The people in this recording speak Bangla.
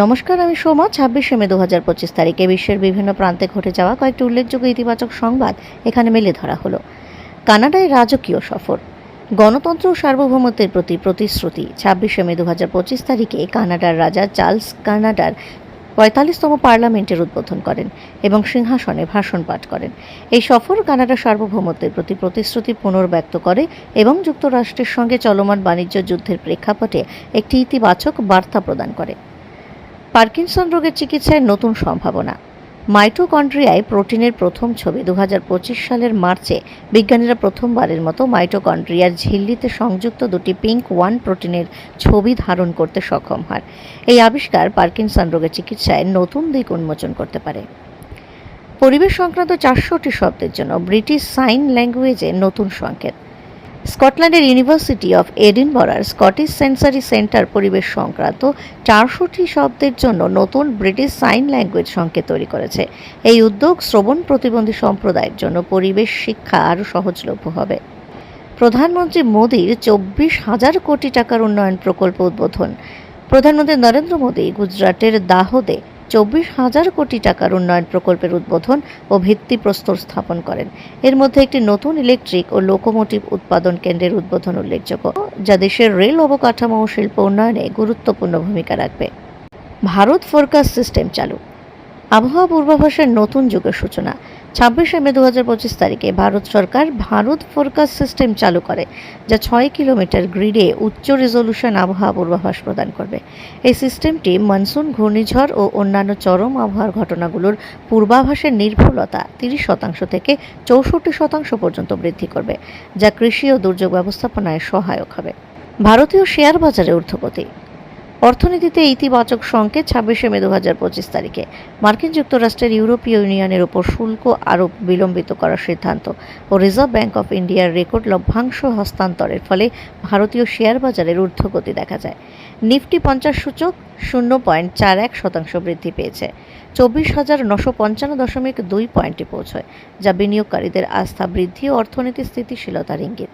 নমস্কার, আমি সোমা। ছাব্বিশে মে দু হাজার পঁচিশ তারিখে বিশ্বের বিভিন্ন প্রান্তে ঘটে যাওয়া কয়েকটি উল্লেখযোগ্য ইতিবাচক সংবাদ এখানে মেলে ধরা হলো। কানাডায় রাজকীয় সফর। গণতন্ত্র ও সার্বভৌমত্বের প্রতি প্রতিশ্রুতি। ছাব্বিশে মে দু হাজার পঁচিশ তারিখে কানাডার রাজা চার্লস কানাডার পঁয়তাল্লিশতম পার্লামেন্টের উদ্বোধন করেন এবং সিংহাসনে ভাষণ পাঠ করেন। এই সফর কানাডার সার্বভৌমত্বের প্রতি প্রতিশ্রুতি পুনর্ব্যক্ত করে এবং যুক্তরাষ্ট্রের সঙ্গে চলমান বাণিজ্য যুদ্ধের প্রেক্ষাপটে একটি ইতিবাচক বার্তা প্রদান করে। পার্কিনসন রোগের চিকিৎসায় নতুন সম্ভাবনা। মাইটোকন্ড্রিয়ায় প্রোটিনের প্রথম ছবি দু হাজার পঁচিশ সালের মার্চে বিজ্ঞানীরা প্রথমবারের মতো মাইটোকন্ড্রিয়ার ঝিল্লিতে সংযুক্ত দুটি পিঙ্ক ওয়ান প্রোটিনের ছবি ধারণ করতে সক্ষম হয় এই আবিষ্কার পার্কিনসন রোগের চিকিৎসায় নতুন দিক উন্মোচন করতে পারে। পরিবেশ সংক্রান্ত চারশোটি শব্দের জন্য ব্রিটিশ সাইন ল্যাঙ্গুয়েজে নতুন সংকেত। স্কটল্যান্ডের ইউনিভার্সিটি অফ এডিনবরার স্কটিশ সেন্সারি সেন্টার পরিবেশ সংক্রান্ত চারশোটি শব্দের জন্য নতুন ব্রিটিশ সাইন ল্যাঙ্গুয়েজ সংকেত তৈরি করেছে। এই উদ্যোগ শ্রবণ প্রতিবন্ধী সম্প্রদায়ের জন্য পরিবেশ শিক্ষা আরও সহজলভ্য হবে। প্রধানমন্ত্রী মোদীর চব্বিশ হাজার কোটি টাকার উন্নয়ন প্রকল্প উদ্বোধন। প্রধানমন্ত্রী নরেন্দ্র মোদী গুজরাটের দাহদে চব্বিশ হাজার কোটি টাকার উন্নয়ন প্রকল্পের উদ্বোধন ও ভিত্তিপ্রস্তর স্থাপন করেন। এর মধ্যে একটি নতুন ইলেকট্রিক ও লোকোমোটিভ উৎপাদন কেন্দ্রের উদ্বোধন উল্লেখযোগ্য, যা দেশের রেল অবকাঠামো ও শিল্প উন্নয়নে গুরুত্বপূর্ণ ভূমিকা রাখবে। ভারত ফোরকাস্ট সিস্টেম চালু। আবহাওয়া পূর্বাভাসের নতুন যুগের সূচনা। ছাব্বিশে মে দু পঁচিশ তারিখে ভারত সরকার ভারত ফোরকাস্ট সিস্টেম চালু করে, যা ছয় কিলোমিটার গ্রিডে উচ্চ রেজলিউশন আবহাওয়া পূর্বাভাস প্রদান করবে। এই সিস্টেমটি মনসুন, ঘূর্ণিঝড় ও অন্যান্য চরম আবহাওয়ার ঘটনাগুলোর পূর্বাভাসের নির্ভুলতা তিরিশ শতাংশ থেকে চৌষট্টি শতাংশ পর্যন্ত বৃদ্ধি করবে, যা কৃষি ও দুর্যোগ ব্যবস্থাপনায় সহায়ক হবে। ভারতীয় শেয়ার বাজারে ঊর্ধ্বগতি। অর্থনীতিতে ইতিবাচক সংকেত ছাব্বিশে মে দু হাজার পঁচিশ তারিখে। মার্কিন যুক্তরাষ্ট্রের ইউরোপীয় ইউনিয়নের উপর শুল্ক আরোপ বিলম্বিত করার সিদ্ধান্ত ও রিজার্ভ ব্যাংক অফ ইন্ডিয়ার রেকর্ড লভ্যাংশ হস্তান্তরের ফলে ভারতীয় শেয়ার বাজারের ঊর্ধ্বগতি দেখা যায়। নিফটি পঞ্চাশ সূচক শূন্য পয়েন্ট চার এক শতাংশ বৃদ্ধি পেয়েছে। চব্বিশ হাজার নশো পঞ্চান্ন দশমিক দুই পয়েন্টে পৌঁছয়, যা বিনিয়োগকারীদের আস্থা বৃদ্ধি ও অর্থনীতির স্থিতিশীলতার ইঙ্গিত।